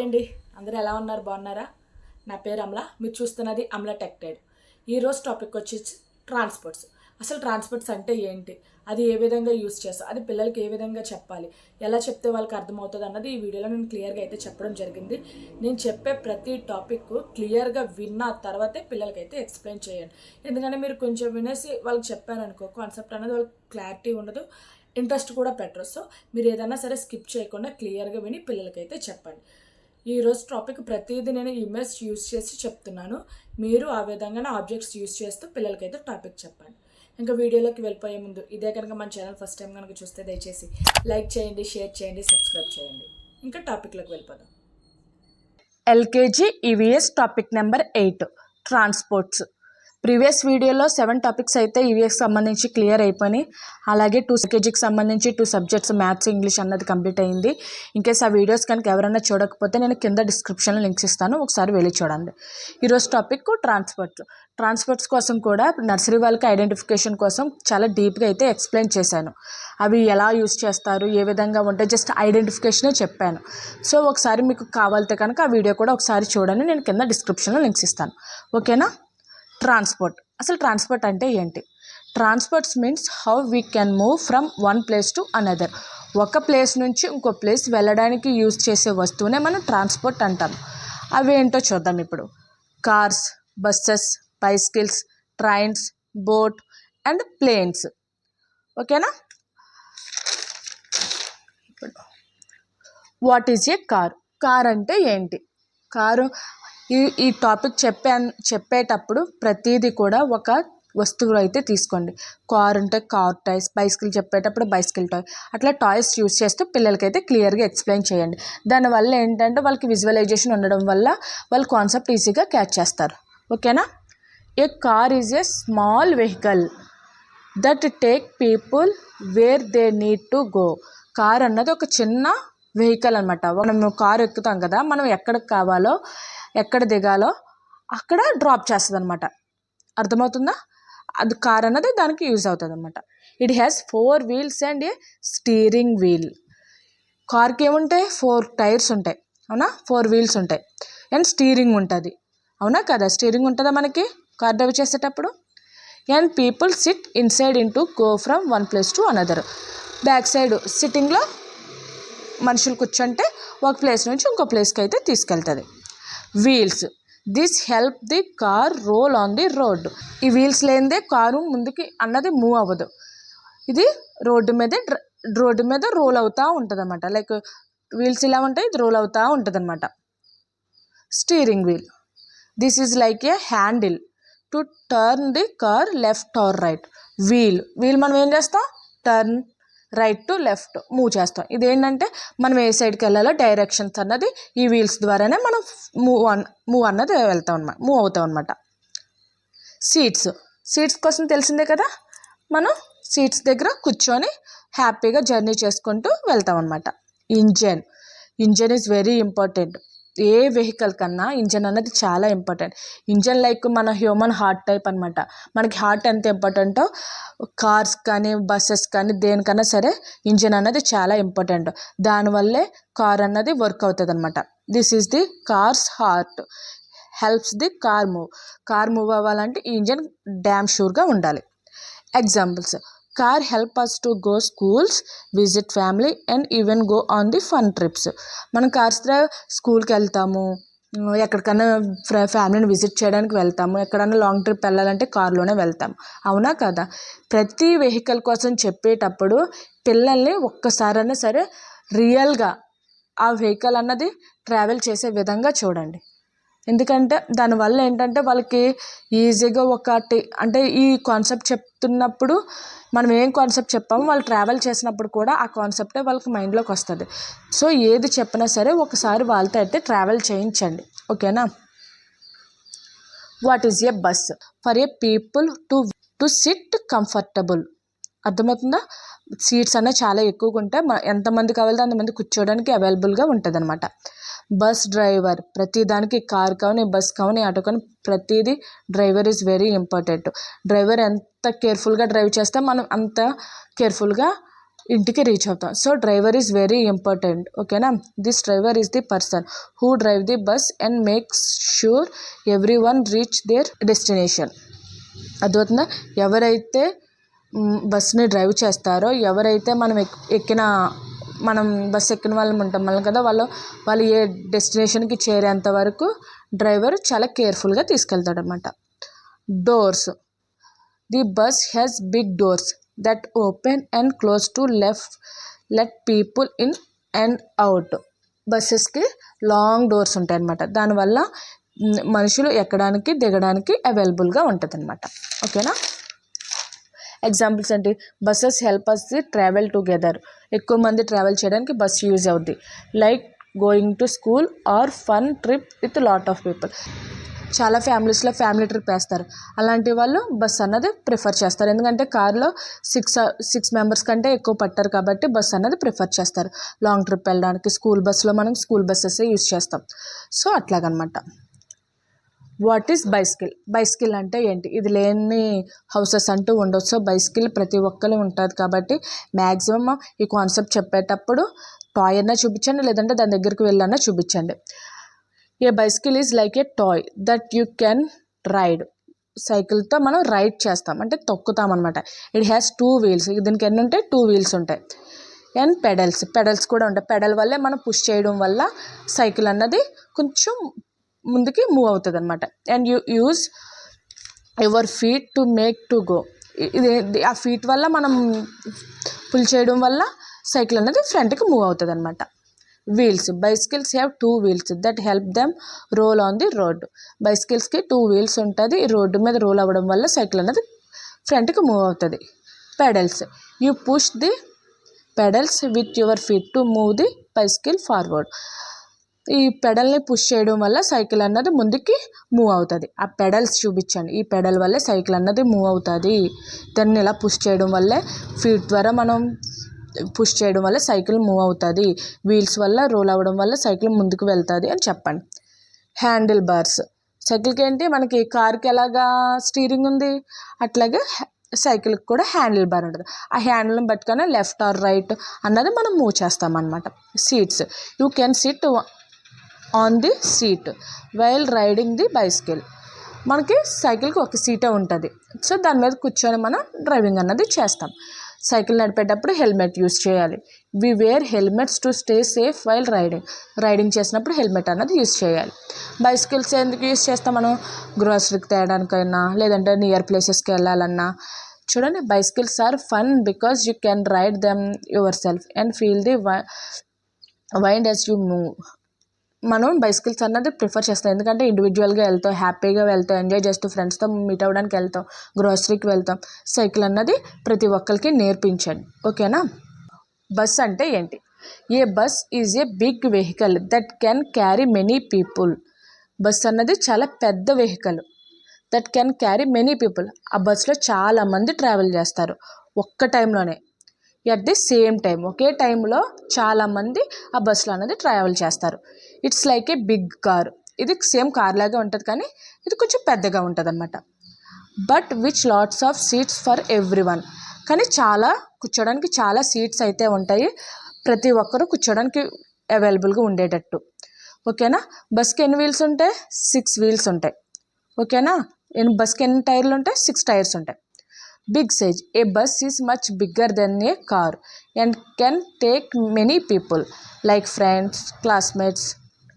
Hi అండి అందరూ ఎలా ఉన్నారు? బాగున్నారా? నా పేరు అమల. మీరు చూస్తున్నది అమల టెక్టైడ్ ఈరోజు టాపిక్ వచ్చి ట్రాన్స్పోర్ట్స్. అసలు ట్రాన్స్పోర్ట్స్ అంటే ఏంటి? అది ఏ విధంగా యూస్ చేస్తాం అది పిల్లలకి ఏ విధంగా చెప్పాలి? ఎలా చెప్తే వాళ్ళకి అర్థమవుతుంది అన్నది ఈ వీడియోలో నేను క్లియర్గా అయితే చెప్పడం జరిగింది. నేను చెప్పే ప్రతి టాపిక్ క్లియర్గా విన్న తర్వాతే పిల్లలకైతే ఎక్స్ప్లెయిన్ చేయండి. ఎందుకంటే మీరు కొంచెం వినేసి వాళ్ళకి చెప్పారనుకో కాన్సెప్ట్ అనేది వాళ్ళకి క్లారిటీ ఉండదు ఇంట్రెస్ట్ కూడా పెట్టరు. సో మీరు ఏదైనా సరే స్కిప్ చేయకుండా క్లియర్గా విని పిల్లలకైతే చెప్పండి. ఈరోజు టాపిక్ ప్రతిదీ నేను ఇమేజ్ యూస్ చేసి చెప్తున్నాను. మీరు ఆ విధంగానే ఆబ్జెక్ట్స్ యూస్ చేస్తూ పిల్లలకైతే టాపిక్ చెప్పండి. ఇంకా వీడియోలోకి వెళ్ళిపోయే ముందు ఇదే కనుక మన ఛానల్ ఫస్ట్ టైం కనుక చూస్తే దయచేసి లైక్ చేయండి షేర్ చేయండి సబ్స్క్రైబ్ చేయండి. ఇంకా టాపిక్లోకి వెళ్ళిపోదాం. LKG EVS topic number eight transports previous వీడియోలో సెవెన్ టాపిక్స్ అయితే ఈవీఎస్కి సంబంధించి క్లియర్ అయిపోయినాయి. అలాగే టూ కేజీకి సంబంధించి టూ సబ్జెక్ట్స్ మ్యాథ్స్ ఇంగ్లీష్ అన్నది కంప్లీట్ అయింది. ఇన్కేస్ ఆ వీడియోస్ కనుక ఎవరైనా చూడకపోతే నేను కింద డిస్క్రిప్షన్లో లింక్స్ ఇస్తాను. ఒకసారి వెళ్ళి చూడండి. ఈరోజు టాపిక్ ట్రాన్స్పోర్ట్. ట్రాన్స్పోర్ట్స్ కోసం కూడా నర్సరీ వాళ్ళకి ఐడెంటిఫికేషన్ కోసం చాలా డీప్గా అయితే ఎక్స్ప్లెయిన్ చేశాను. అవి ఎలా యూస్ చేస్తారు? ఏ విధంగా ఉంటాయి? జస్ట్ ఐడెంటిఫికేషనే చెప్పాను. సో ఒకసారి మీకు కావాలితే కనుక ఆ వీడియో కూడా ఒకసారి చూడండి. నేను కింద డిస్క్రిప్షన్లో లింక్స్ ఇస్తాను. ఓకేనా? ట్రాన్స్పోర్ట్. అసలు ట్రాన్స్పోర్ట్ అంటే ఏంటి? Transports means how we can move from one place to another. ఒక ప్లేస్ నుంచి ఇంకో ప్లేస్ వెళ్ళడానికి యూజ్ చేసే వస్తువునే మనం ట్రాన్స్పోర్ట్ అంటాం. అవి ఏంటో చూద్దాం ఇప్పుడు. Cars buses bicycles trains boat and planes. ఓకేనా? What is a car? Car అంటే ఏంటి? కారు ఈ ఈ టాపిక్ చెప్పే చెప్పేటప్పుడు ప్రతిదీ కూడా ఒక వస్తువులు అయితే తీసుకోండి. కార్ ఉంటే కార్ టాయ్స్ బైసికల్ చెప్పేటప్పుడు బైసికల్ టాయ్ అట్లా టాయ్స్ యూస్ చేస్తూ పిల్లలకైతే క్లియర్గా ఎక్స్ప్లెయిన్ చేయండి. దానివల్ల ఏంటంటే వాళ్ళకి విజువలైజేషన్ ఉండడం వల్ల వాళ్ళు కాన్సెప్ట్ ఈజీగా క్యాచ్ చేస్తారు. ఓకేనా? A car is a small vehicle that take people where they need to go. Car అన్నది ఒక చిన్న వెహికల్ అనమాట మనం కారు ఎక్కుతాం కదా మనం ఎక్కడికి కావాలో ఎక్కడ దిగాలో అక్కడ డ్రాప్ చేస్తుంది అనమాట అర్థమవుతుందా? అది కార్ అన్నది దానికి యూజ్ అవుతుంది అనమాట it has four wheels and a steering wheel కార్కి ఏముంటాయి? ఫోర్ టైర్స్ ఉంటాయి. అవునా? ఫోర్ వీల్స్ ఉంటాయి. అండ్ స్టీరింగ్ ఉంటుంది. అవునా కదా? స్టీరింగ్ ఉంటుందా మనకి? కార్ డ్రైవ్ చేసేటప్పుడు? And people sit inside in to go from one place to another back side సిట్టింగ్లో మనుషులు కూర్చుంటే ఒక ప్లేస్ నుంచి ఇంకో ప్లేస్కి అయితే తీసుకెళ్తుంది. Wheels this help the car roll on the road ఈ వీల్స్ లేనిదే కారు ముందుకి అన్నది మూవ్ అవ్వదు. ఇది రోడ్డు మీద రోడ్డు మీద రోల్ అవుతూ ఉంటుంది అనమాట లైక్ వీల్స్ ఇలా ఉంటాయి ఇది రోల్ అవుతూ ఉంటుంది అనమాట steering wheel this is like a handle to turn the car left or right wheel wheel మనం ఏం చేస్తాం? Turn right to left move చేస్తాం. ఇదేంటంటే మనం ఏ సైడ్కి వెళ్ళాలో డైరెక్షన్స్ అన్నది ఈ వీల్స్ ద్వారానే మనం మూవ్ అన్ మూవ్ అన్నది వెళ్తాం అనమాట మూవ్ అవుతాం అనమాట సీట్స్ సీట్స్ కోసం తెలిసిందే కదా? మనం సీట్స్ దగ్గర కూర్చొని హ్యాపీగా జర్నీ చేసుకుంటూ వెళ్తాం అనమాట engine engine is very important a vehicle కన్నా ఇంజన్ అనేది చాలా ఇంపార్టెంట్ ఇంజన్ లైక్ మన హ్యూమన్ హార్ట్ టైప్ అనమాట మనకి హార్ట్ ఎంత ఇంపార్టెంటో కార్స్ కానీ బస్సెస్ కానీ దేనికన్నా సరే ఇంజన్ అనేది చాలా ఇంపార్టెంట్ దానివల్లే కార్ అన్నది వర్క్ అవుతుంది అనమాట this is the car's heart helps the car move car move అవ్వాలంటే ఇంజన్ డ్యామ్ షూర్గా ఉండాలి. Examples car help us to go schools visit family and even go on the fun trips మనం cars స్కూల్కి వెళ్తాము. ఎక్కడికన్నా ఫ్యామిలీని విజిట్ చేయడానికి వెళ్తాము. ఎక్కడైనా లాంగ్ ట్రిప్ వెళ్ళాలంటే కారులోనే వెళ్తాం అవునా కదా? ప్రతి వెహికల్ కోసం చెప్పేటప్పుడు పిల్లల్ని ఒక్కసారైనా సరే రియల్గా ఆ వెహికల్ అన్నది ట్రావెల్ చేసే విధంగా చూడండి. ఎందుకంటే దానివల్ల ఏంటంటే వాళ్ళకి ఈజీగా ఒకటి అంటే ఈ కాన్సెప్ట్ చెప్తున్నప్పుడు మనం ఏం కాన్సెప్ట్ చెప్పామో వాళ్ళు ట్రావెల్ చేసినప్పుడు కూడా ఆ కాన్సెప్టే వాళ్ళకి మైండ్లోకి వస్తుంది. సో ఏది చెప్పినా సరే ఒకసారి వాళ్ళతో అయితే ట్రావెల్ చేయించండి. ఓకేనా? What is a bus for a people to to sit comfortable అర్థమవుతుందా? సీట్స్ అనేవి చాలా ఎక్కువగా ఉంటాయి. ఎంతమంది కావాలంటే అంతమంది కూర్చోవడానికి అవైలబుల్గా ఉంటుంది అనమాట బస్ డ్రైవర్. ప్రతిదానికి కార్ కానీ బస్ కానీ ఆటో కానీ ప్రతిదీ driver is very important. Driver ఎంత కేర్ఫుల్గా డ్రైవ్ చేస్తే మనం అంత కేర్ఫుల్గా ఇంటికి రీచ్ అవుతాం. So driver is very important. ఓకేనా? This driver is the person who drive the bus and makes sure everyone reach their destination. అర్థమవుతుందా? ఎవరైతే బస్ని డ్రైవ్ చేస్తారో ఎవరైతే మనం ఎక్కిన మనం బస్ ఎక్కిన వాళ్ళం ఉంటాం. మనం కదా వాళ్ళు వాళ్ళు ఏ డెస్టినేషన్కి చేరేంత వరకు డ్రైవర్ చాలా కేర్ఫుల్గా తీసుకెళ్తాడు అనమాట doors. The bus has big doors that open and close to left. Let people in and out. బస్సెస్కి long doors ఉంటాయి అన్నమాట దానివల్ల మనుషులు ఎక్కడానికి దిగడానికి అవైలబుల్గా ఉంటుంది అనమాట ఓకేనా? ఎగ్జాంపుల్స్ ఏంటి? Buses help us the travel together. ఎక్కువ మంది ట్రావెల్ చేయడానికి బస్సు యూజ్ అవుద్ది. Like going to school or fun trip with lot of people చాలా ఫ్యామిలీస్లో ఫ్యామిలీ ట్రిప్ వేస్తారు. అలాంటి వాళ్ళు బస్ అన్నది ప్రిఫర్ చేస్తారు. ఎందుకంటే కార్లో సిక్స్ సిక్స్ మెంబర్స్ కంటే ఎక్కువ పట్టారు కాబట్టి బస్ అన్నది ప్రిఫర్ చేస్తారు. లాంగ్ ట్రిప్ వెళ్ళడానికి స్కూల్ బస్సులో మనం స్కూల్ బస్సెస్ యూజ్ చేస్తాం. So అట్లాగనమాట. What is bicycle? Bicycle అంటే ఏంటి? ఇది లేని హౌసెస్ అంటూ ఉండవు సో బైస్కిల్ ప్రతి ఒక్కరు ఉంటుంది కాబట్టి మ్యాక్సిమం ఈ కాన్సెప్ట్ చెప్పేటప్పుడు టాయ్ అన్నా చూపించండి లేదంటే దాని దగ్గరికి వెళ్ళన్నా చూపించండి. A bicycle is like a toy that you can ride. సైకిల్తో మనం రైడ్ చేస్తాం. అంటే తొక్కుతాం అనమాట ఇట్ హ్యాస్ టూ వీల్స్. దీనికి ఎన్ని ఉంటాయి? టూ వీల్స్ ఉంటాయి. And pedals. పెడల్స్ కూడా ఉంటాయి. పెడల్ వల్లే మనం పుష్ చేయడం వల్ల సైకిల్ అన్నది కొంచెం ముందుకి మూవ్ అవుతుంది అనమాట and you use your feet to make to go ఇది ఆ ఫీట్ వల్ల మనం పుల్ చేయడం వల్ల సైకిల్ అనేది ఫ్రంట్కి మూవ్ అవుతుంది అనమాట wheels bicycles have two wheels that help them roll on the road బైసికల్స్కి two wheels ఉంటుంది. రోడ్డు మీద రోల్ అవ్వడం వల్ల సైకిల్ అనేది ఫ్రంట్కి మూవ్ అవుతుంది. Pedals you push the pedals with your feet to move the bicycle forward ఈ పెడల్ని push చేయడం వల్ల సైకిల్ అన్నది ముందుకి మూవ్ అవుతుంది. ఆ పెడల్స్ చూపించండి. ఈ పెడల్ వల్లే సైకిల్ అన్నది మూవ్ అవుతుంది. దాన్ని ఇలా పుష్ చేయడం వల్లే ఫీట్ ద్వారా మనం పుష్ చేయడం వల్ల సైకిల్ మూవ్ అవుతుంది. వీల్స్ వల్ల రోల్ అవ్వడం వల్ల సైకిల్ ముందుకు వెళ్తుంది అని చెప్పండి. హ్యాండిల్ బార్స్ సైకిల్కి ఏంటి? మనకి కార్కి ఎలాగా స్టీరింగ్ ఉంది? అట్లాగే సైకిల్కి కూడా హ్యాండిల్ బార్ ఉంటుంది. ఆ హ్యాండిల్ని పట్టుకొని లెఫ్ట్ ఆర్ రైట్ అన్నది మనం మూవ్ చేస్తామన్నమాట. Seats you can sit on the seat while riding the bicycle మనకి సైకిల్కి ఒక సీటే ఉంటుంది. సో దాని మీద కూర్చొని మనం డ్రైవింగ్ అన్నది చేస్తాం. సైకిల్ నడిపేటప్పుడు హెల్మెట్ యూస్ చేయాలి. We wear helmets to stay safe while riding riding చేసినప్పుడు హెల్మెట్ అన్నది యూస్ చేయాలి. బైసికల్స్ ఎందుకు యూస్ చేస్తాం మనం? గ్రోసరీకి తేయడానికైనా లేదంటే నియర్ ప్లేసెస్కి వెళ్ళాలన్నా. చూడండి bicycles are fun because you can ride them yourself and feel the wind as you move మనం బైసికల్స్ అన్నది ప్రిఫర్ చేస్తాం. ఎందుకంటే ఇండివిజువల్గా వెళ్తాం హ్యాపీగా వెళ్తాం ఎంజాయ్ చేస్తూ ఫ్రెండ్స్తో మీట్ అవ్వడానికి వెళ్తాం గ్రోసరీకి వెళ్తాం. సైకిల్ అన్నది ప్రతి ఒక్కరికి నేర్పించండి. ఓకేనా బస్ అంటే ఏంటి? A bus is a big vehicle that can carry many people bus అన్నది చాలా పెద్ద vehicle that can carry many people ఆ బస్సులో చాలామంది ట్రావెల్ చేస్తారు. ఒక్క టైంలోనే ఎట్ ది సేమ్ టైం ఒకే టైంలో చాలామంది ఆ బస్సులో అనేది ట్రావెల్ చేస్తారు. It's like a big car. ఇది సేమ్ కార్ లాగే ఉంటుంది కానీ ఇది కొంచెం పెద్దగా ఉంటుంది అనమాట but which lots of seats for everyone కానీ చాలా కూర్చోడానికి చాలా సీట్స్ అయితే ఉంటాయి. ప్రతి ఒక్కరూ కూర్చోడానికి అవైలబుల్గా ఉండేటట్టు. ఓకేనా? బస్కి ఎన్ని వీల్స్ ఉంటాయి? సిక్స్ వీల్స్ ఉంటాయి. ఓకేనా? ఎన్ని బస్కి ఎన్ని టైర్లు ఉంటాయి? సిక్స్ టైర్స్ ఉంటాయి. Big size. A bus is much bigger than a car. And can take many people like friends classmates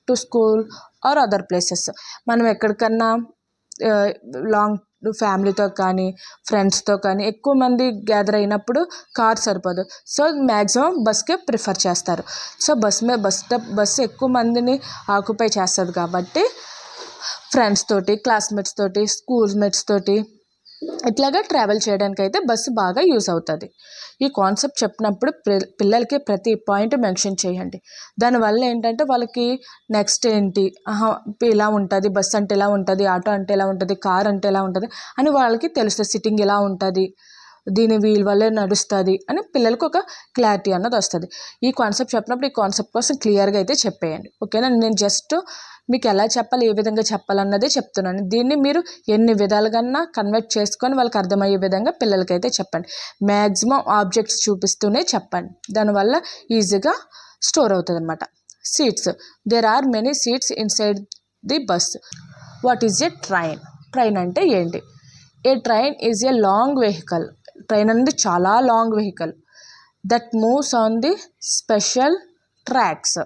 to school or other places మనం ఎక్కడికన్నా లాంగ్ ఫ్యామిలీతో కానీ ఫ్రెండ్స్తో కానీ ఎక్కువ మంది గ్యాదర్ అయినప్పుడు కార్ సరిపోదు. సో మ్యాక్సిమం బస్కే ప్రిఫర్ చేస్తారు. సో బస్ మీద బస్ బస్సు ఎక్కువ మందిని ఆక్యుపై చేస్తుంది కాబట్టి ఫ్రెండ్స్ తోటి క్లాస్మేట్స్ తోటి స్కూల్ మేట్స్ తోటి ఇట్లాగా ట్రావెల్ చేయడానికి అయితే బస్సు బాగా యూస్ అవుతుంది. ఈ కాన్సెప్ట్ చెప్పినప్పుడు పిల్లలకి ప్రతి పాయింట్ మెన్షన్ చేయండి. దానివల్ల ఏంటంటే వాళ్ళకి నెక్స్ట్ ఏంటి? ఆహా ఇలా ఉంటుంది బస్ అంటే ఇలా ఉంటుంది ఆటో అంటే ఇలా ఉంటుంది కార్ అంటే ఎలా ఉంటుంది అని వాళ్ళకి తెలుస్తుంది. సిట్టింగ్ ఇలా ఉంటుంది దీని వీల్ వల్లే నడుస్తుంది అని పిల్లలకు ఒక క్లారిటీ అన్నది వస్తుంది. ఈ కాన్సెప్ట్ చెప్పినప్పుడు ఈ కాన్సెప్ట్ కోసం క్లియర్గా అయితే చెప్పేయండి. ఓకేనా నేను జస్ట్ మీకు ఎలా చెప్పాలి ఏ విధంగా చెప్పాలన్నదే చెప్తున్నాను. దీన్ని మీరు ఎన్ని విధాలుగా కన్వర్ట్ చేసుకొని వాళ్ళకి అర్థమయ్యే విధంగా పిల్లలకైతే చెప్పండి. మ్యాక్సిమం ఆబ్జెక్ట్స్ చూపిస్తూనే చెప్పండి. దానివల్ల ఈజీగా స్టోర్ అవుతుంది అనమాట seats there are many seats inside the bus what is a train train అంటే ఏంటి? A train is a long vehicle train అనేది చాలా long vehicle that moves on the special tracks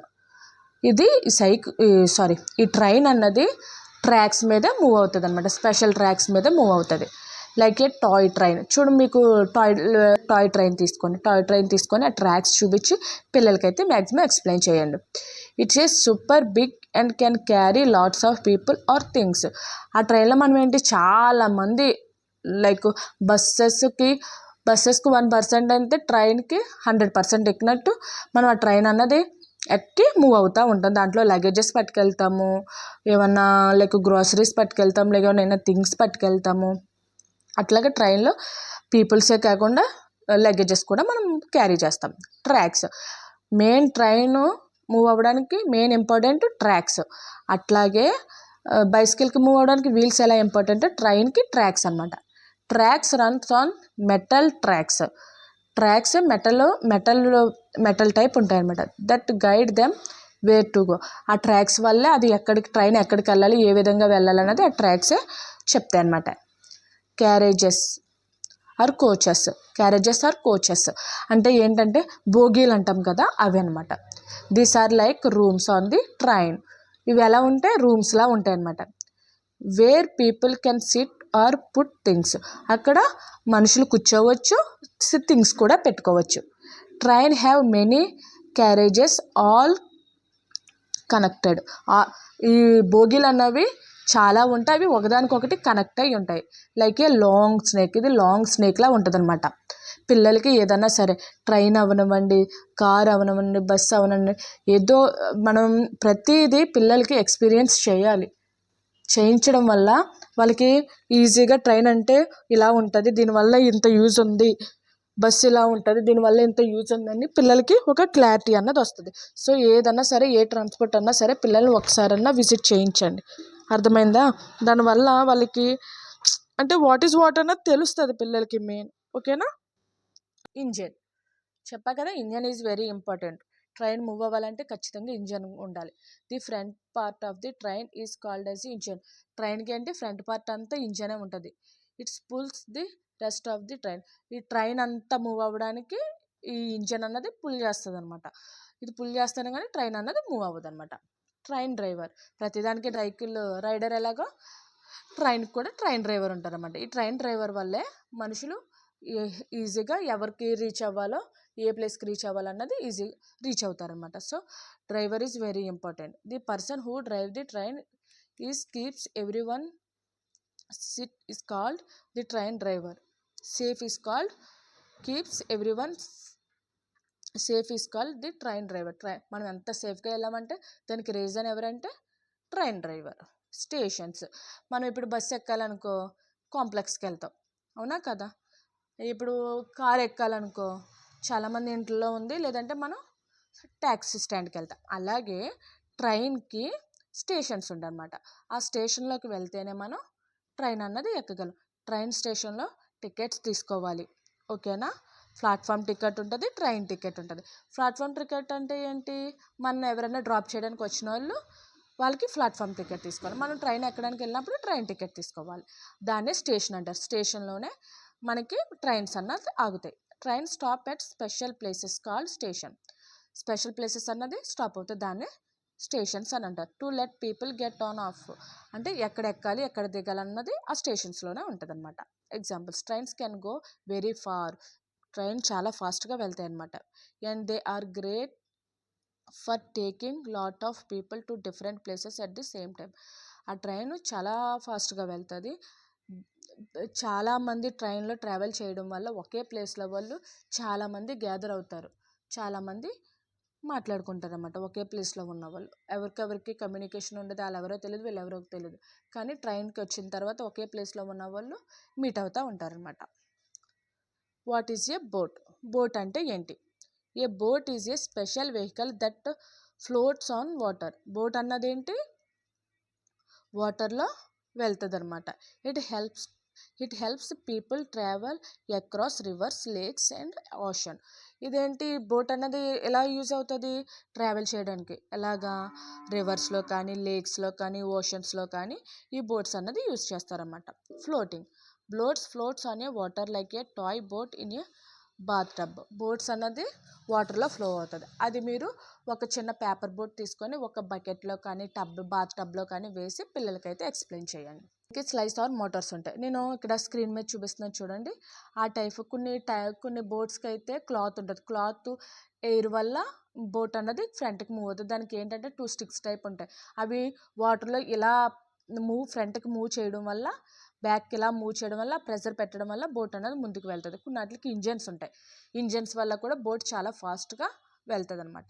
ఇది సైక్ సారీ ఈ ట్రైన్ అన్నది ట్రాక్స్ మీద move అవుతుంది అనమాట స్పెషల్ ట్రాక్స్ మీద మూవ్ అవుతుంది. Like a toy train. చూడు మీకు టాయ్ టాయ్ ట్రైన్ తీసుకోండి. టాయ్ ట్రైన్ తీసుకొని ఆ ట్రాక్స్ చూపించి పిల్లలకైతే మ్యాక్సిమం ఎక్స్ప్లెయిన్ చేయండి. It's a super big and can carry lots of people or things. ఆ ట్రైన్లో మనం ఏంటి? చాలామంది లైక్ బస్సెస్కి బస్సెస్కి వన్ పర్సెంట్ అయితే ట్రైన్కి హండ్రెడ్ పర్సెంట్ ఎక్కినట్టు మనం ఆ ట్రైన్ అన్నది ఎక్కి మూవ్ అవుతూ ఉంటాం. దాంట్లో లగేజెస్ పట్టుకెళ్తాము. ఏమన్నా లైక్ గ్రోసరీస్ పట్టుకెళ్తాం. లేక ఏమైనా థింగ్స్ పట్టుకెళ్తాము. అట్లాగే ట్రైన్లో పీపుల్సే కాకుండా లగేజెస్ కూడా మనం క్యారీ చేస్తాం. ట్రాక్స్. మెయిన్ ట్రైన్ మూవ్ అవ్వడానికి మెయిన్ ఇంపార్టెంట్ ట్రాక్స్. అట్లాగే బైసికల్కి మూవ్ అవ్వడానికి వీల్స్ ఎలా ఇంపార్టెంట్ ట్రైన్కి ట్రాక్స్ అనమాట tracks runs on metal tracks. Tracks metal metal metal type ఉంటాయి అనమాట that guide them where to go. ఆ ట్రాక్స్ వల్లే అది ఎక్కడికి ట్రైన్ ఎక్కడికి వెళ్ళాలి ఏ విధంగా వెళ్ళాలి అనేది ఆ ట్రాక్సే చెప్తాయి అనమాట carriages or coaches. Carriages or coaches. అంటే ఏంటంటే బోగీలు అంటాం కదా అవి అనమాట these are like rooms on the train ఇవి ఎలా ఉంటాయి? రూమ్స్లా ఉంటాయి అనమాట where people can sit or put things. అక్కడ మనుషులు కూర్చోవచ్చు థింగ్స్ కూడా పెట్టుకోవచ్చు. Train have many carriages all connected. ఈ బోగీలు అన్నవి చాలా ఉంటాయి అవి ఒకదానికొకటి కనెక్ట్ అయి ఉంటాయి. లైక్ ఏ లాంగ్ స్నేక్ ఇది లాంగ్ స్నేక్లా ఉంటుంది అనమాట పిల్లలకి ఏదన్నా సరే ట్రైన్ అవనివ్వండి కార్ అవనివ్వండి బస్సు అవనండి ఏదో మనం ప్రతిదీ పిల్లలకి ఎక్స్పీరియన్స్ చేయాలి. చేయించడం వల్ల వాళ్ళకి ఈజీగా ట్రైన్ అంటే ఇలా ఉంటుంది దీనివల్ల ఇంత యూజ్ ఉంది బస్సు ఇలా ఉంటుంది దీనివల్ల ఇంత యూజ్ ఉందని పిల్లలకి ఒక క్లారిటీ అన్నది వస్తుంది. సో ఏదన్నా సరే ఏ ట్రాన్స్పోర్ట్ అన్నా సరే పిల్లల్ని ఒకసారన్నా విజిట్ చేయించండి. అర్థమైందా? దానివల్ల వాళ్ళకి అంటే వాట్ ఈజ్ వాట్ అన్నది తెలుస్తుంది పిల్లలకి మెయిన్. ఓకేనా? ఇంజన్ చెప్పా కదా engine is very important. Train move అవ్వాలంటే ఖచ్చితంగా ఇంజన్ ఉండాలి. The front part of the train is called as engine. ట్రైన్కి అంటే ఫ్రంట్ పార్ట్ అంతా ఇంజనే ఉంటుంది. It's pulls the rest of the train. ఈ ట్రైన్ అంతా మూవ్ అవ్వడానికి ఈ ఇంజన్ అన్నది పుల్ చేస్తుంది అనమాట ఇది పుల్ చేస్తేనే కానీ ట్రైన్ అన్నది మూవ్ అవ్వదు అనమాట ట్రైన్ డ్రైవర్. ప్రతిదానికి రైకిల్ రైడర్ ఎలాగో ట్రైన్కి కూడా ట్రైన్ డ్రైవర్ ఉంటారన్నమాట. ఈ ట్రైన్ డ్రైవర్ వల్లే మనుషులు ఈజీగా ఎవరికి రీచ్ అవ్వాలో ఏ ప్లేస్కి రీచ్ అవ్వాలన్నది ఈజీ రీచ్ అవుతారనమాట so driver is very important. The person who drive the train is keeps everyone sit is called the train driver. Safe is called keeps everyone safe is called the train driver. Try మనం ఎంత సేఫ్గా వెళ్ళామంటే దానికి reason ఎవరంటే train driver. Stations. మనం ఇప్పుడు bus ఎక్కాలనుకో కాంప్లెక్స్కి వెళ్తాం. అవునా కదా? ఇప్పుడు కార్ ఎక్కాలనుకో చాలామంది ఇంట్లో ఉంది లేదంటే మనం ట్యాక్సీ స్టాండ్కి వెళ్తాం. అలాగే ట్రైన్కి స్టేషన్స్ ఉండనమాట ఆ స్టేషన్లోకి వెళ్తేనే మనం ట్రైన్ అన్నది ఎక్కగలం. ట్రైన్ స్టేషన్లో టికెట్స్ తీసుకోవాలి. ఓకేనా? ప్లాట్ఫామ్ టికెట్ ఉంటుంది ట్రైన్ టికెట్ ఉంటుంది. ప్లాట్ఫామ్ టికెట్ అంటే ఏంటి? మన ఎవరైనా డ్రాప్ చేయడానికి వచ్చిన వాళ్ళు వాళ్ళకి ప్లాట్ఫామ్ టికెట్ తీసుకోవాలి. మనం ట్రైన్ ఎక్కడానికి వెళ్ళినప్పుడు ట్రైన్ టికెట్ తీసుకోవాలి. దాన్నే స్టేషన్ అంటారు. స్టేషన్లోనే మనకి ట్రైన్స్ అన్నది ఆగుతాయి. Train stop at special places called station. Special places అన్నది స్టాప్ అవుతుంది దాన్ని స్టేషన్స్ అని అంటారు. To let people get on off అంటే ఎక్కడ ఎక్కాలి ఎక్కడ దిగాలి అన్నది ఆ స్టేషన్స్లోనే ఉంటుంది అనమాట examples trains can go very far train చాలా ఫాస్ట్గా వెళ్తాయి అనమాట and they are great for taking lot of people to different places at the same time ఆ ట్రైన్ చాలా ఫాస్ట్గా వెళ్తుంది. చాలామంది ట్రైన్లో ట్రావెల్ చేయడం వల్ల ఒకే ప్లేస్లో వాళ్ళు చాలామంది గ్యాదర్ అవుతారు. చాలామంది మాట్లాడుకుంటారు అన్నమాట ఒకే ప్లేస్లో ఉన్న వాళ్ళు. ఎవరికెవరికి కమ్యూనికేషన్ ఉండదు వాళ్ళు ఎవరో తెలియదు వీళ్ళు ఎవరో తెలియదు కానీ ట్రైన్కి వచ్చిన తర్వాత ఒకే ప్లేస్లో ఉన్న వాళ్ళు మీట్ అవుతూ ఉంటారనమాట what is a boat? Boat అంటే ఏంటి? A boat is a special vehicle that floats on water. Boat అన్నది ఏంటి వాటర్లో వెళ్తుంది అనమాట it helps it helps people travel across rivers lakes and ocean ఇదేంటి బోట్ అన్నది ఎలా యూజ్ అవుతుంది? ట్రావెల్ చేయడానికి. ఎలాగా? రివర్స్లో కానీ లేక్స్లో కానీ ఓషన్స్లో కానీ ఈ బోట్స్ అన్నది యూజ్ చేస్తారన్నమాట. Floating bloats floats on a water like a toy boat in a bath tub boats అన్నది వాటర్లో ఫ్లో అవుతుంది. అది మీరు ఒక చిన్న పేపర్ బోట్ తీసుకొని ఒక బకెట్లో కానీ టబ్ బాత్ టబ్లో కానీ వేసి పిల్లలకైతే ఎక్స్ప్లెయిన్ చేయండి. ఇంకే స్లైస్ ఆర్ మోటార్స్ ఉంటాయి. నేను ఇక్కడ స్క్రీన్ మీద చూపిస్తున్నాను చూడండి. ఆ టైప్ కొన్ని టై కొన్ని బోట్స్కి అయితే క్లాత్ ఉంటుంది. క్లాత్ ఎయిర్ వల్ల బోట్ అన్నది ఫ్రంట్కి మూవ్ అవుతుంది. దానికి ఏంటంటే టూ స్టిక్స్ టైప్ ఉంటాయి. అవి వాటర్లో ఇలా మూవ్ ఫ్రంట్కి మూవ్ చేయడం వల్ల బ్యాక్కి ఇలా మూవ్ చేయడం వల్ల ప్రెషర్ పెట్టడం వల్ల బోట్ అనేది ముందుకు వెళ్తుంది. కొన్ని వాటికి ఇంజన్స్ ఉంటాయి. ఇంజన్స్ వల్ల కూడా బోట్ చాలా ఫాస్ట్గా వెళ్తుంది అనమాట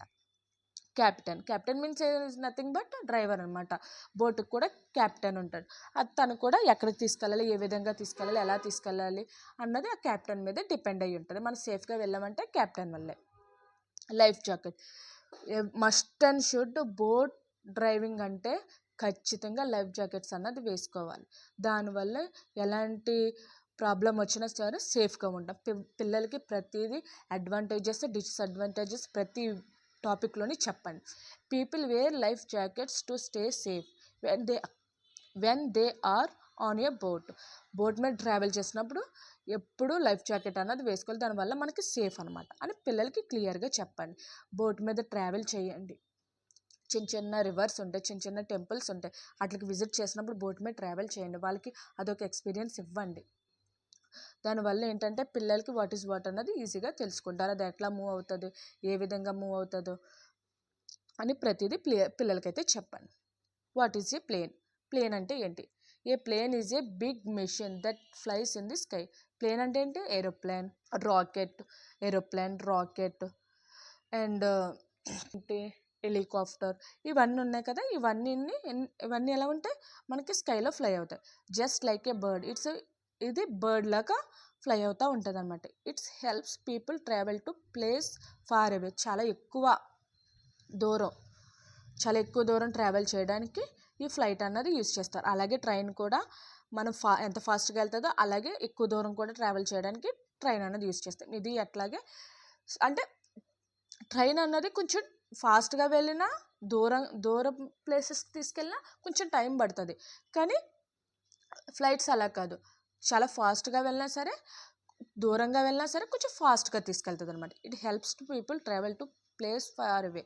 captain. Captain means nothing but driver అనమాట బోటుకు కూడా క్యాప్టెన్ ఉంటాడు. అది తను కూడా ఎక్కడికి తీసుకెళ్ళాలి ఏ విధంగా తీసుకెళ్ళాలి ఎలా తీసుకెళ్ళాలి అన్నది ఆ క్యాప్టెన్ మీద డిపెండ్ అయ్యి ఉంటుంది. మనం సేఫ్గా వెళ్ళామంటే క్యాప్టెన్ వల్లే. Life jacket. Must and should boat driving అంటే ఖచ్చితంగా లైఫ్ జాకెట్స్ అన్నది వేసుకోవాలి. దానివల్ల ఎలాంటి ప్రాబ్లం వచ్చినా సరే సేఫ్గా ఉంటాం. పిల్లలకి ప్రతిదీ అడ్వాంటేజెస్ డిస్అడ్వాంటేజెస్ ప్రతి టాపిక్లోని చెప్పండి. People wear life jackets to stay safe when they when they are on a boat. Boat మీద ట్రావెల్ చేసినప్పుడు ఎప్పుడు లైఫ్ జాకెట్ అన్నది వేసుకోవాలి. దానివల్ల మనకి సేఫ్ అనమాట అని పిల్లలకి క్లియర్గా చెప్పండి. బోట్ మీద ట్రావెల్ చేయండి. చిన్న చిన్న రివర్స్ ఉంటాయి చిన్న చిన్న టెంపుల్స్ ఉంటాయి. వాటికి విజిట్ చేసినప్పుడు బోట్ మీద ట్రావెల్ చేయండి. వాళ్ళకి అదొక ఎక్స్పీరియన్స్ ఇవ్వండి. దానివల్ల ఏంటంటే పిల్లలకి వాట్ ఈస్ వాట్ అన్నది ఈజీగా తెలుసుకుంటారు. అది ఎట్లా మూవ్ అవుతుంది ఏ విధంగా మూవ్ అవుతుందో అని ప్రతిదీ ప్లే పిల్లలకైతే చెప్పండి. What is a plane plane అంటే ఏంటి? A plane is a big machine that flies in the sky plane అంటే ఏంటి? Aeroplane rocket aeroplane rocket and అంటే హెలికాప్టర్ ఇవన్నీ ఉన్నాయి కదా ఇవన్నీ ఇవన్నీ ఎలా ఉంటాయి? మనకి స్కైలో ఫ్లై అవుతాయి. Just like a bird. It's ఇది బర్డ్ లాగా ఫ్లై అవుతూ ఉంటుంది అనమాట it's helps people travel to place far away. చాలా ఎక్కువ దూరం చాలా ఎక్కువ దూరం ట్రావెల్ చేయడానికి ఈ ఫ్లైట్ అన్నది యూస్ చేస్తారు. అలాగే ట్రైన్ కూడా మనం ఫా ఎంత ఫాస్ట్గా వెళ్తుందో అలాగే ఎక్కువ దూరం కూడా ట్రావెల్ చేయడానికి ట్రైన్ అన్నది యూస్ చేస్తాం. ఇది అట్లాగే అంటే ట్రైన్ అన్నది కొంచెం ఫాస్ట్గా వెళ్ళినా దూరం దూరం ప్లేసెస్కి తీసుకెళ్ళినా కొంచెం టైం పడుతుంది. కానీ ఫ్లైట్స్ అలా కాదు. చాలా ఫాస్ట్గా వెళ్ళినా సరే దూరంగా వెళ్ళినా సరే కొంచెం ఫాస్ట్గా తీసుకెళ్తుంది అనమాట it helps to people travel to place far away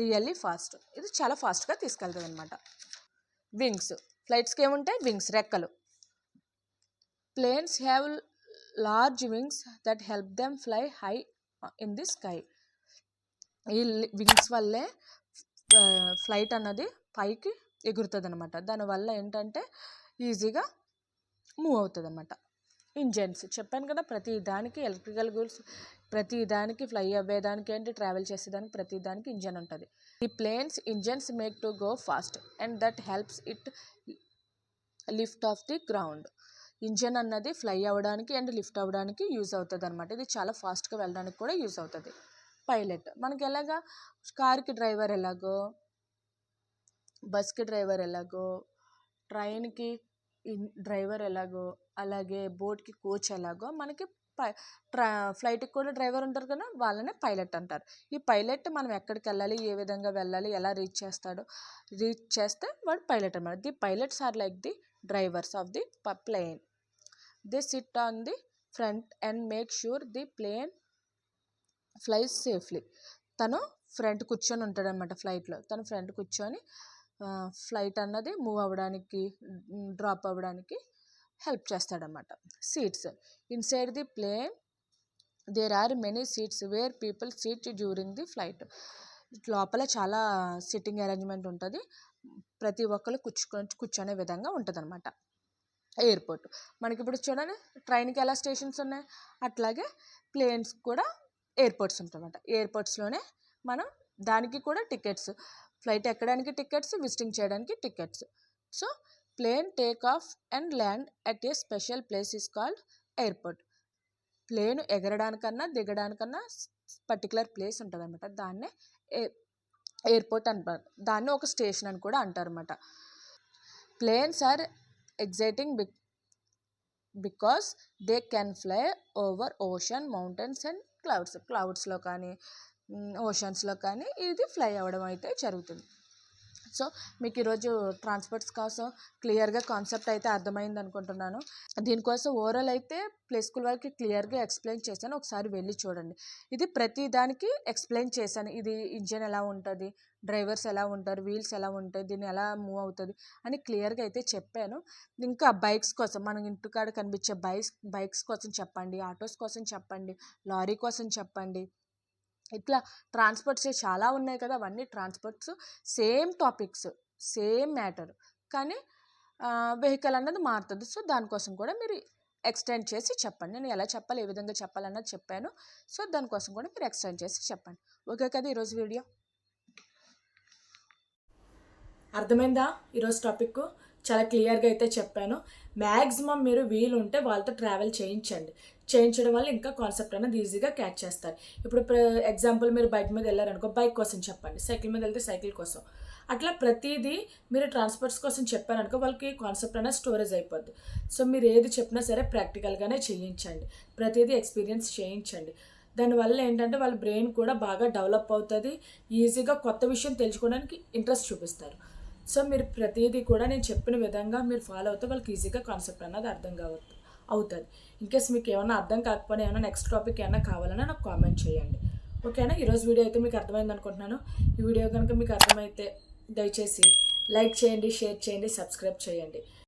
really fast. ఇది చాలా ఫాస్ట్గా తీసుకెళ్తుంది అనమాట వింగ్స్. ఫ్లైట్స్కి ఏముంటాయి? వింగ్స్ రెక్కలు. Planes have large wings that help them fly high in the sky. ఈ వింగ్స్ వల్లే ఫ్లైట్ అన్నది పైకి ఎగురుతుంది అనమాట దానివల్ల ఏంటంటే ఈజీగా మూవ్ అవుతుంది అనమాట ఇంజన్స్. చెప్పాను కదా ప్రతి దానికి ఎలక్ట్రికల్ గూడ్స్ ప్రతి దానికి ఫ్లై అవ్వేదానికి ఏంటి ట్రావెల్ చేసేదానికి ప్రతి దానికి ఇంజన్ ఉంటుంది. ఈ planes engines make to go fast and that helps it lift off the ground engine అన్నది ఫ్లై అవ్వడానికి అండ్ లిఫ్ట్ అవ్వడానికి యూజ్ అవుతుంది అనమాట ఇది చాలా ఫాస్ట్గా వెళ్ళడానికి కూడా యూజ్ అవుతుంది. పైలట్. మనకి ఎలాగా? కార్కి డ్రైవర్ ఎలాగో? బస్కి డ్రైవర్ ఎలాగో? ట్రైన్కి డ్రైవర్ ఎలాగో? అలాగే బోట్కి కోచ్ ఎలాగో? మనకి పై ట్రా ఫ్లైట్కి కూడా డ్రైవర్ ఉంటారు కదా? వాళ్ళనే పైలట్ అంటారు. ఈ పైలట్ మనం ఎక్కడికి వెళ్ళాలి? ఏ విధంగా వెళ్ళాలి? ఎలా రీచ్ చేస్తాడో? రీచ్ చేస్తే వాడు పైలట్ అనమాట the pilots are like the drivers of the plane. They sit on the front and make sure the plane flies safely. తను ఫ్రంట్ కూర్చొని ఉంటాడనమాట ఫ్లైట్లో. తను ఫ్రంట్ కూర్చొని ఫ్లైట్ అన్నది మూవ్ అవ్వడానికి డ్రాప్ అవ్వడానికి help చేస్తాడనమాట seats. Inside the plane there are many seats where people seat during the flight. లోపల చాలా సిట్టింగ్ అరేంజ్మెంట్ ఉంటుంది. ప్రతి ఒక్కరు కూర్చుకొని కూర్చునే విధంగా ఉంటుంది అనమాట ఎయిర్పోర్ట్. మనకి ఇప్పుడు చూడండి ట్రైన్కి ఎలా స్టేషన్స్ ఉన్నాయి? అట్లాగే ప్లేన్స్ కూడా ఎయిర్పోర్ట్స్ ఉంటాయన్నమాట. ఎయిర్పోర్ట్స్లోనే మనం దానికి కూడా టికెట్స్ ఫ్లైట్ ఎక్కడానికి టికెట్స్ విజిటింగ్ చేయడానికి tickets. So plane take off and land at a special place is called airport. Plane ఎగరడానికన్నా దిగడానికన్నా పర్టికులర్ ప్లేస్ ఉంటుంది అనమాట దాన్నే ఎయిర్పోర్ట్ అంటారు దాన్ని ఒక స్టేషన్ అని కూడా అంటారు అనమాట planes are exciting బిక్ because they can fly over ocean mountains and clouds క్లౌడ్స్లో కానీ ఓషన్స్లో కానీ ఇది ఫ్లై అవ్వడం అయితే జరుగుతుంది. సో మీకు ఈరోజు ట్రాన్స్పోర్ట్స్ కోసం క్లియర్గా కాన్సెప్ట్ అయితే అర్థమైంది అనుకుంటున్నాను. దీనికోసం ఓవరాల్ అయితే ప్లే స్కూల్ వాళ్ళకి క్లియర్గా ఎక్స్ప్లెయిన్ చేశాను. ఒకసారి వెళ్ళి చూడండి. ఇది ప్రతి దానికి ఎక్స్ప్లెయిన్ చేశాను. ఇది ఇంజన్ ఎలా ఉంటుంది డ్రైవర్స్ ఎలా ఉంటారు వీల్స్ ఎలా ఉంటాయి దీన్ని ఎలా మూవ్ అవుతుంది అని క్లియర్గా అయితే చెప్పాను. ఇంకా బైక్స్ కోసం మనం ఇంటికాడ కనిపించే బైక్స్ బైక్స్ కోసం చెప్పండి ఆటోస్ కోసం చెప్పండి లారీ కోసం చెప్పండి ఇట్లా ట్రాన్స్పోర్ట్స్ చాలా ఉన్నాయి కదా! అవన్నీ transports. Same topics same matter. కానీ వెహికల్ అన్నది మారుతుంది. సో దానికోసం కూడా మీరు ఎక్స్టెండ్ చేసి చెప్పండి. నేను ఎలా చెప్పాలి ఏ విధంగా చెప్పాలన్నది చెప్పాను. సో దానికోసం కూడా మీరు ఎక్స్టెండ్ చేసి చెప్పండి. ఓకే కదా ఈరోజు వీడియో? అర్థమైందా? ఈరోజు టాపిక్ చాలా క్లియర్గా అయితే చెప్పాను. మ్యాక్సిమం మీరు వీలు ఉంటే వాళ్ళతో ట్రావెల్ చేయించండి. చేయించడం వల్ల ఇంకా కాన్సెప్ట్ అనేది ఈజీగా క్యాచ్ చేస్తారు. ఇప్పుడు ఎగ్జాంపుల్ మీరు బైక్ మీద వెళ్ళారనుకో బైక్ కోసం చెప్పండి. సైకిల్ మీద వెళ్తే సైకిల్ కోసం. అట్లా ప్రతిదీ మీరు ట్రాన్స్పోర్ట్స్ కోసం చెప్పారనుకో వాళ్ళకి కాన్సెప్ట్ అనేది స్టోరేజ్ అయిపోద్ది. సో మీరు ఏది చెప్పినా సరే ప్రాక్టికల్గానే చేయించండి. ప్రతిదీ ఎక్స్పీరియన్స్ చేయించండి. దానివల్ల ఏంటంటే వాళ్ళ బ్రెయిన్ కూడా బాగా డెవలప్ అవుతుంది. ఈజీగా కొత్త విషయం తెలుసుకోవడానికి ఇంట్రెస్ట్ చూపిస్తారు. సో మీరు ప్రతిదీ కూడా నేను చెప్పిన విధంగా మీరు ఫాలో అవుతే వాళ్ళకి ఈజీగా కాన్సెప్ట్ అన్నది అర్థం కావద్దు. అవుతుంది. ఇన్కేస్ మీకు ఏమైనా అర్థం కాకపోయినా ఏమైనా నెక్స్ట్ టాపిక్ ఏమైనా కావాలన్నా నాకు కామెంట్ చేయండి. ఓకేనా ఈరోజు వీడియో అయితే మీకు అర్థమైంది అనుకుంటున్నాను. ఈ వీడియో కనుక మీకు అర్థమైతే దయచేసి లైక్ చేయండి షేర్ చేయండి సబ్స్క్రైబ్ చేయండి.